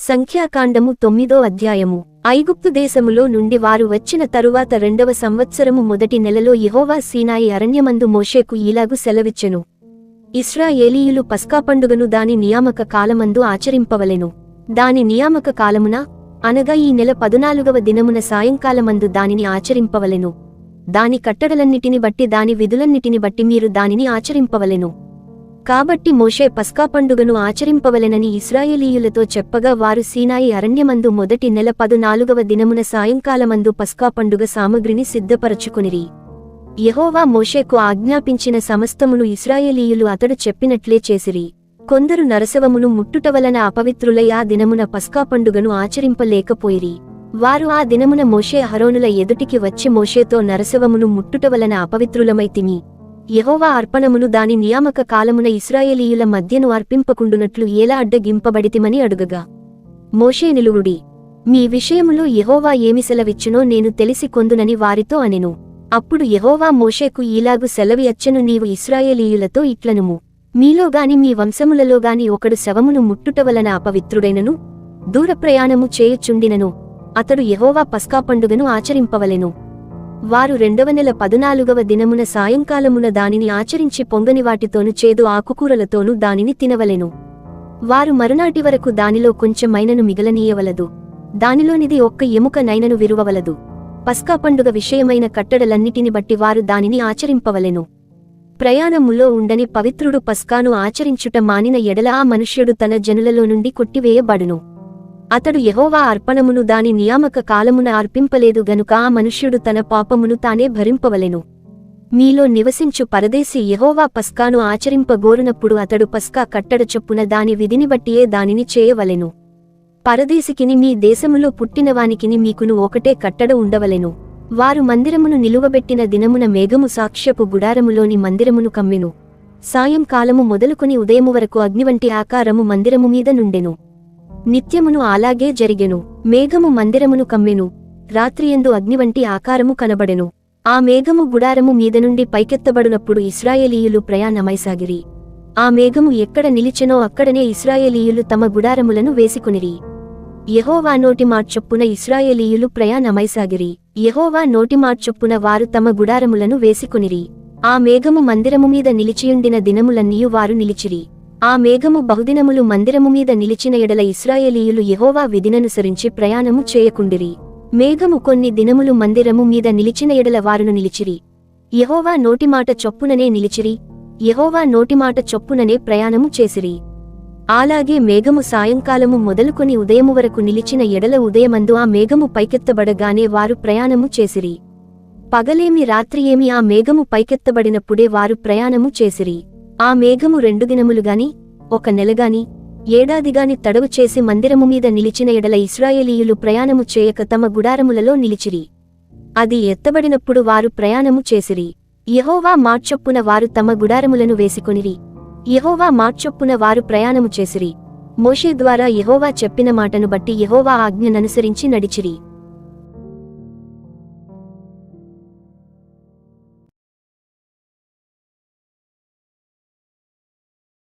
సంఖ్యాకాండము తొమ్మిదో అధ్యాయము. ఐగుప్తు దేశములో నుండి వారు వచ్చిన తరువాత రెండవ సంవత్సరము మొదటి నెలలో యహోవా సీనాయి అరణ్యమందు మోషేకు ఈలాగు సెలవిచ్చెను. ఇస్రాయేలీయులు పస్కా పండుగను దాని నియామక కాలమందు ఆచరింపవలెను. దాని నియామక కాలమున అనగా ఈ నెల పదునాలుగవ దినమున సాయంకాలమందు దానిని ఆచరింపవలెను. దాని కట్టడలన్నిటిని బట్టి దాని విధులన్నిటిని బట్టి మీరు దానిని ఆచరింపవలెను. కాబట్టి మోషే పస్కా పండుగను ఆచరింపవలెనని ఇస్రాయేలీయులతో చెప్పగా వారు సీనాయి అరణ్యమందు మొదటి నెల పదునాలుగవ దినమున సాయంకాలమందు పస్కా పండుగ సామగ్రిని సిద్ధపరచుకునిరి. యహోవా మోషేకు ఆజ్ఞాపించిన సమస్తమును ఇస్రాయేలీయులు అతడు చెప్పినట్లే చేసిరి. కొందరు నరసవమును ముట్టుట వలన అపవిత్రులై ఆ దినమున పస్కా పండుగను ఆచరింపలేకపోయిరి. వారు ఆ దినమున మోషే హరోనుల ఎదుటికి వచ్చి మోషేతో నరసవమును ముట్టుట వలన అపవిత్రులమైతిమి యహోవా అర్పణమును దాని నియామక కాలమున ఇస్రాయేలీయుల మధ్యను అర్పింపకుండునట్లు ఎలా అడ్డగింపబడితిమని అడుగగా. మోషే నిలువుడి మీ విషయములో యహోవా ఏమి సెలవిచ్చునో నేను తెలిసి కొందునని వారితో అనెను. అప్పుడు యహోవా మోషేకు ఈలాగు సెలవియచ్చను నీవు ఇస్రాయేలీయులతో ఇట్లనుము. మీలోగాని మీ వంశములలోగాని ఒకడు శవమును ముట్టుట వలన అపవిత్రుడైనను. దూరప్రయాణము చేయుచుండినను. అతడు యహోవా పస్కా పండుగను ఆచరింపవలెను. వారు రెండవ నెల పదునాలుగవ దినమున సాయంకాలమున దానిని ఆచరించి పొంగని వాటితోను చేదు ఆకుకూరలతోనూ దానిని తినవలెను. వారు మరునాటి వరకు దానిలో కొంచెమైనను మిగలనీయవలదు. దానిలోనిది ఒక్క ఎముక నైనను విరువవలదు. పస్కా పండుగ విషయమైన కట్టడలన్నిటిని బట్టి వారు దానిని ఆచరింపవలెను. ప్రయాణములో ఉండని పవిత్రుడు పస్కాను ఆచరించుట మానిన ఎడల ఆ మనుష్యుడు తన జనులలో నుండి కొట్టివేయబడును. అతడు యహోవా అర్పణమును దాని నియామక కాలమున అర్పింపలేదు గనుక ఆ మనుష్యుడు తన పాపమును తానే భరింపవలెను. మీలో నివసించు పరదేశి యహోవా పస్కాను ఆచరింపగోరునప్పుడు అతడు పస్కా కట్టడ చొప్పున దాని విధిని బట్టియే దానిని చేయవలెను. పరదేశికిని మీ దేశములో పుట్టినవానికిని మీకును ఒకటే కట్టడ ఉండవలెను. వారు మందిరమును నిలువబెట్టిన దినమున మేఘము సాక్ష్యపు గుడారములోని మందిరమును కమ్మెను. సాయంకాలము మొదలుకొని ఉదయము వరకు అగ్నివంటి ఆకారము మందిరము మీద నుండెను. నిత్యమును అలాగే జరిగెను మేఘము మందిరమును కమ్మెను రాత్రియందు అగ్నివంటి ఆకారము కనబడెను. ఆ మేఘము గుడారము మీద నుండి పైకెత్తబడునప్పుడు ఇస్రాయేలీయులు ప్రయాణమైసాగిరి. ఆ మేఘము ఎక్కడ నిలిచెనో అక్కడనే ఇస్రాయేలీయులు తమ గుడారములను వేసుకునిరి. యహోవా నోటి చొప్పున ఇస్రాయేలీయులు ప్రయాణమైసాగిరి. యహోవా నోటి చొప్పున వారు తమ గుడారములను వేసుకునిరి. ఆ మేఘము మందిరము మీద నిలిచియుండిన దినములన్నీయు వారు నిలిచిరి. ఆ మేఘము బహుదినములు మందిరము మీద నిలిచిన ఎడల ఇస్రాయేలీయులు యహోవా విధిననుసరించి ప్రయాణము చేయకుండిరి. మేఘము కొన్ని దినములు మందిరము మీద నిలిచిన ఎడల వారును నిలిచిరి. యహోవా నోటిమాట చొప్పుననే నిలిచిరి. యహోవా నోటిమాట చొప్పుననే ప్రయాణము చేసిరి. అలాగే మేఘము సాయంకాలము మొదలుకొని ఉదయము వరకు నిలిచిన ఎడల ఉదయమందు ఆ మేఘము పైకెత్తబడగానే వారు ప్రయాణము చేసిరి. పగలేమి రాత్రియేమి ఆ మేఘము పైకెత్తబడినప్పుడే వారు ప్రయాణము చేసిరి. ఆ మేఘము రెండు దినములుగాని ఒక నెలగాని ఏడాదిగాని తడవు చేసి మందిరము మీద నిలిచిన ఎడల ఇస్రాయేలీయులు ప్రయాణము చేయక తమ గుడారములలో నిలిచిరి. అది ఎత్తబడినప్పుడు వారు ప్రయాణము చేసిరి. యహోవా మార్చొప్పున వారు తమ గుడారములను వేసుకొనిరి. యహోవా మార్చొప్పున వారు ప్రయాణము చేసిరి. మోషే ద్వారా యహోవా చెప్పిన మాటను బట్టి యహోవా ఆజ్ఞననుసరించి నడిచిరి.